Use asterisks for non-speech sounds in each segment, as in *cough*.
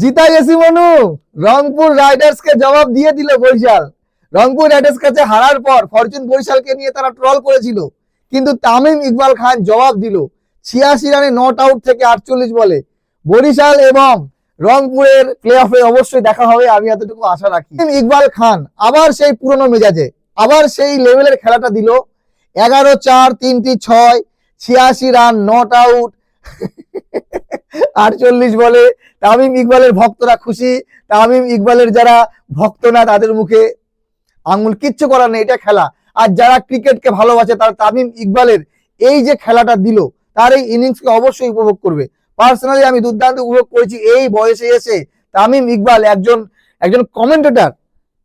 জিতা গেছি মনু। রংপুর রাইডার্স কে জবাব দিয়ে দিল বরিশাল। রংপুর রাইডার্স কাছে হারার পর ফরচুন বরিশালকে নিয়ে তারা ট্রল করেছিল। কিন্তু তামিম ইকবাল খান জবাব দিল, ছিয়াশি রানে নট আউট থেকে আটচল্লিশ বলে। বরিশাল এবং রংপুরের প্লে অফে অবশ্যই দেখা হবে, আমি এতটুকু আশা রাখি। ইকবাল খান আবার সেই পুরনো মেজাজে, আবার সেই লেভেলের খেলাটা দিল। এগারো চার তিনটি ছয়, ছিয়াশি রান, নট আউট। *laughs* আটচল্লিশ বলে তামিম ইকবালের ভক্তরা খুশি। তামিম ইকবালের যারা ভক্ত না, তাদের মুখে আঙুল। কিচ্ছু করার নেই, এটা খেলা। আর যারা ক্রিকেটকে ভালোবাসে, তারা তামিম ইকবালের এই যে খেলাটা দিল, তার এই ইনিংসকে অবশ্যই উপভোগ করবে। পার্সোনালি আমি দুর্দান্ত উপভোগ করেছি, এই বয়সে এসে তামিম ইকবাল একজন একজন কমেন্টেটার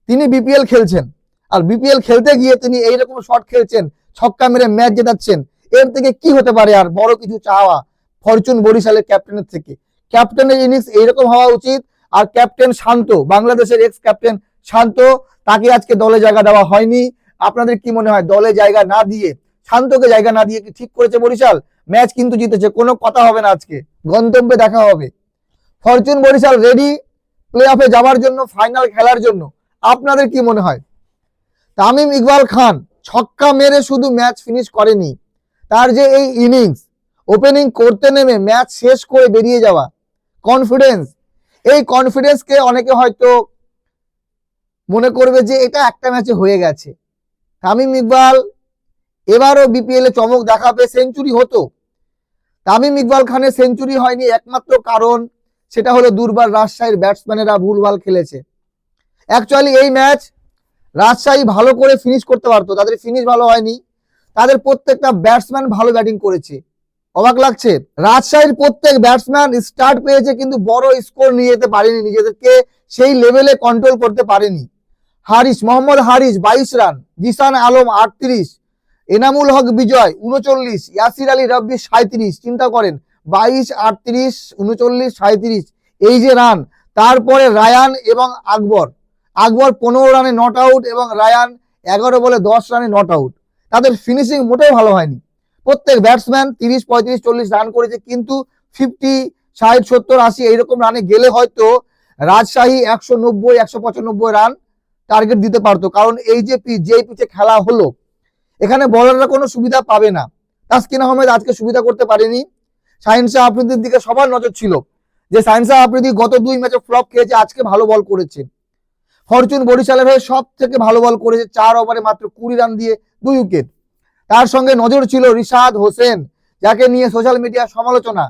তিনি বিপিএল খেলছেন। আর বিপিএল খেলতে গিয়ে তিনি এইরকম শট খেলছেন, ছক্কা মেরে ম্যাচ জেতাচ্ছেন। এর থেকে কি হতে পারে আর বড় কিছু চাওয়া? ফরচুন বরিশালের ক্যাপ্টেনের থেকে। ক্যাপ্টেনের ইনিংস এইরকম হওয়া উচিত। আর ক্যাপ্টেন শান্ত, বাংলাদেশের এক্স ক্যাপ্টেন শান্ত, তাকে আজকে দলে জায়গা দেওয়া হয়নি। আপনাদের কি মনে হয়, দলে জায়গা না দিয়ে, শান্তকে জায়গা না দিয়ে কি ঠিক করেছে বরিশাল? ম্যাচ কিন্তু জিতেছে, কোনো কথা হবে না আজকে, গন্তব্যে দেখা হবে। ফরচুন বরিশাল রেডি প্লে অফে যাওয়ার জন্য ফাইনাল খেলার জন্য। আপনাদের কি মনে হয়? তামিম ইকবাল খান ছক্কা মেরে শুধু ম্যাচ ফিনিশ করেনি। তার যে এই ইনিংস ওপেনিং করতে নেমে ম্যাচ শেষ করে বেরিয়ে যাওয়া। কনফিডেন্স এই কনফিডেন্সকে অনেকে হয়তো মনে করবে যে এটা একটা ম্যাচে হয়ে গেছে। তামিম ইকবাল এবারও বিপিএল চমক দেখাবে সেঞ্চুরি হতো। তামিম ইকবাল খানের সেঞ্চুরি হয়নি, একমাত্র কারণ সেটা হলো দুর্বার রাজশাহীর ব্যাটসম্যানেরা ভুলভাল খেলেছে। অ্যাকচুয়ালি এই ম্যাচ রাজশাহী ভালো করে ফিনিশ করতে পারতো। তাদের ফিনিশ ভালো হয়নি। তাদের প্রত্যেকটা ব্যাটসম্যান ভালো ব্যাটিং করেছে। অবাক লাগছে। রাজশাহীর প্রত্যেক ব্যাটসম্যান স্টার্ট পেয়েছে কিন্তু বড় স্কোর নিয়ে যেতে পারেনি নিজেদেরকে, সেই লেভেলে কন্ট্রোল করতে পারেনি। হারিস মোহাম্মদ হারিস বাইশ রান, জিসান আলম আটত্রিশ, এনামুল হক বিজয় উনচল্লিশ, ইয়াসির আলী রব্বি সাঁত্রিশ চিন্তা করেন, বাইশ আটত্রিশ, উনচল্লিশ সাঁত্রিশ এই যে রান। তারপরে রায়ান এবং আকবর। আকবর পনেরো রানে নট আউট এবং রায়ান এগারো বলে দশ রানে নট আউট তাদের ফিনিশিং মোটেও ভালো হয়নি। প্রত্যেক ব্যাটসম্যান তিরিশ, পঁয়ত্রিশ, চল্লিশ রান করেছে, কিন্তু ফিফটি ষাট, সত্তর, আশি এইরকম রানে গেলে হয়তো রাজশাহী একশো নব্বই, একশো পঁচানব্বই রান টার্গেট দিতে পারতো। কারণ এই যে পিচ যেই পিচে খেলা হলো, এখানে বলাররা কোনো সুবিধা পাবে না। তাসকিন আহমেদ আজকে সুবিধা করতে পারেনি। সাইন্স আফ্রিদির দিকে সবার নজর ছিল যে সাইন্স আফ্রিদি গত দুই ম্যাচে ফ্লপ খেয়েছে, আজকে ভালো বল করেছে। ফরচুন বরিশালের হয়ে সব থেকে ভালো বল করেছে, চার ওভারে মাত্র কুড়ি রান দিয়ে দুই উইকেট তার সঙ্গে নজর ছিল রিশাদ হোসেন, যাকে নিয়ে সোশ্যাল মিডিয়া সমালোচনা।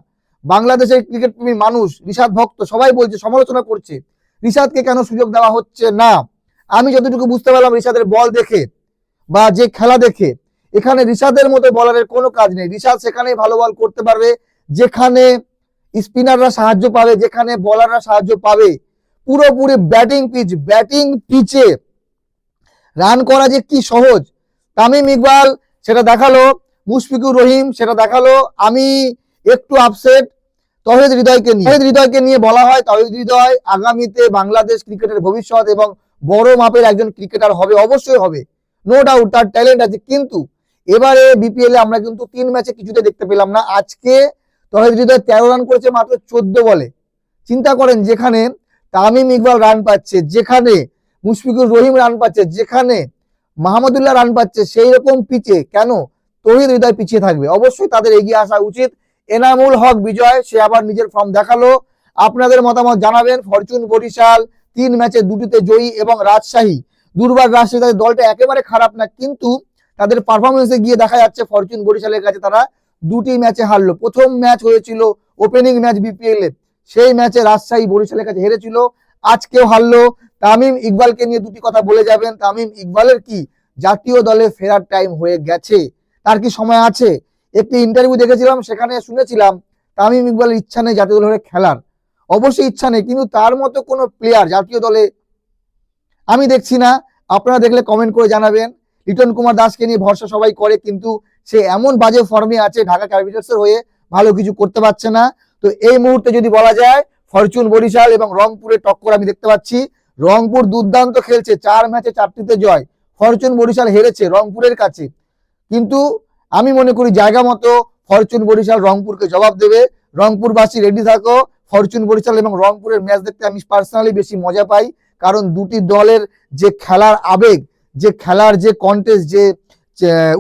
বাংলাদেশের ক্রিকেট প্রেমী মানুষ, রিশাদ ভক্ত, সবাই বলছে, সমালোচনা করছে। রিশাদকে কেন সুযোগ দেওয়া হচ্ছে না? আমি যতটুকু বুঝতে পারলাম, রিশাদের বল দেখে বা যে খেলা দেখে, এখানে রিশাদের মতো বলারের কোনো কাজ নেই। রিশাদ সেখানেই ভালো বল করতে পারবে, যেখানে স্পিনাররা সাহায্য পাবে, যেখানে বলাররা সাহায্য পাবে। পুরোপুরি ব্যাটিং পিচ, ব্যাটিং পিচে রান করা যে কি সহজ, তামিম ইকবাল সেটা দেখাল, মুশফিকুর রহিম সেটা দেখাল, আমি একটু আপসেট তহিদ হৃদয়কে নিয়ে। তহিদ হৃদয়কে নিয়ে বলা হয়, তহিদ হৃদয় আগামীতে বাংলাদেশ ক্রিকেটের ভবিষ্যৎ এবং বড় মাপের একজন ক্রিকেটার হবে, অবশ্যই হবে। নো ডাউট তার ট্যালেন্ট আছে, কিন্তু এবারে বিপিএল এ আমরা কিন্তু তিন ম্যাচে কিছুতে দেখতে পেলাম না। আজকে তহিদ হৃদয় তেরো রান করেছে মাত্র চোদ্দ বলে। চিন্তা করেন, যেখানে তামিম ইকবাল রান পাচ্ছে, যেখানে মুশফিকুর রহিম রান পাচ্ছে, যেখানে মাহমুদুল্লাহ রান পাচ্ছে সেই রকম পিচে কেন? তহিদ হৃদয় পিছিয়ে থাকবে। অবশ্যই তাদের এগিয়ে আসা উচিত। এনামুল হক বিজয়, সে আবার নিজের ফর্ম দেখাল। আপনাদের মতামত জানাবেন ফরচুন, বরিশাল, তিন ম্যাচে দুটিতে জয়ী এবং রাজশাহী। দুর্বার রাজশাহী তাদের দলটা একেবারে খারাপ না, কিন্তু তাদের পারফরমেন্সে গিয়ে দেখা যাচ্ছে ফরচুন, বরিশালের কাছে তারা দুটি ম্যাচে হারলো। প্রথম ম্যাচ হয়েছিল ওপেনিং ম্যাচ বিপিএল এ। সেই ম্যাচে রাজশাহী, বরিশালের কাছে হেরেছিল। আজকেও হারলো। তামিম ইকবালকে নিয়ে দুটি কথা বলে যাবেন। তামিম ইকবালের কি? জাতীয় দলে ফেরার টাইম হয়ে গেছে। তার কি সময় আছে? একটি ইন্টারভিউ দেখেছিলাম, সেখানে শুনেছিলাম, তামিম ইকবালের ইচ্ছা নেই জাতীয় দলে খেলার। অবশ্যই ইচ্ছা নেই, কিন্তু তার মতো কোনো প্লেয়ার জাতীয় দলে আমি দেখছি না। আপনারা দেখলে কমেন্ট করে জানাবেন। লিটন কুমার দাসকে নিয়ে ভরসা সবাই করে, কিন্তু সে এমন বাজে ফর্মে আছে ঢাকা ক্যাপিটালসের হয়ে ভালো কিছু করতে পারছে না। তো এই মুহূর্তে যদি বলা যায়, ফরচুন বরিশাল এবং রংপুরের টক্কর আমি দেখতে পাচ্ছি। রংপুর দুর্দান্ত খেলছে, চার ম্যাচে চারটিতে জয়। ফরচুন বরিশাল হেরেছে রংপুরের কাছে। কিন্তু আমি মনে করি জায়গা মতো ফরচুন বরিশাল রংপুরকে জবাব দেবে। রংপুরবাসী রেডি থাকো। ফরচুন বরিশাল এবং রংপুরের ম্যাচ দেখতে আমি পার্সোনালি বেশি মজা পাই। কারণ দুটি দলের যে খেলার আবেগ, যে খেলার যে কন্টেস্ট যে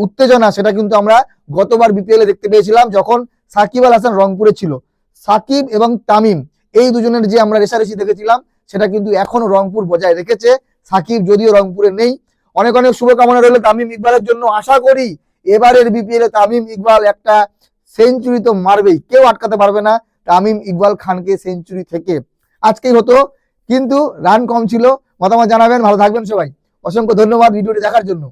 উত্তেজনা, সেটা কিন্তু আমরা গতবার বিপিএল দেখতে পেয়েছিলাম যখন সাকিব আল হাসান রংপুরে ছিল। সাকিব এবং তামিম, এই দুজনের যে আমরা রেশারেশি দেখেছিলাম সেটা কিন্তু এখনও রংপুর বজায় রেখেছে। সাকিব যদিও রংপুরে নেই। অনেক অনেক শুভকামনা রইল তামিম ইকবালের জন্য। আশা করি এবারের বিপিএল এ তামিম ইকবাল একটা সেঞ্চুরি তো মারবেই। কেউ আটকাতে পারবে না তামিম ইকবাল খানকে সেঞ্চুরি থেকে। আজকেই হতো, কিন্তু রান কম ছিল। মতামত জানাবেন। ভালো থাকবেন সবাই। অসংখ্য ধন্যবাদ ভিডিওটি দেখার জন্য।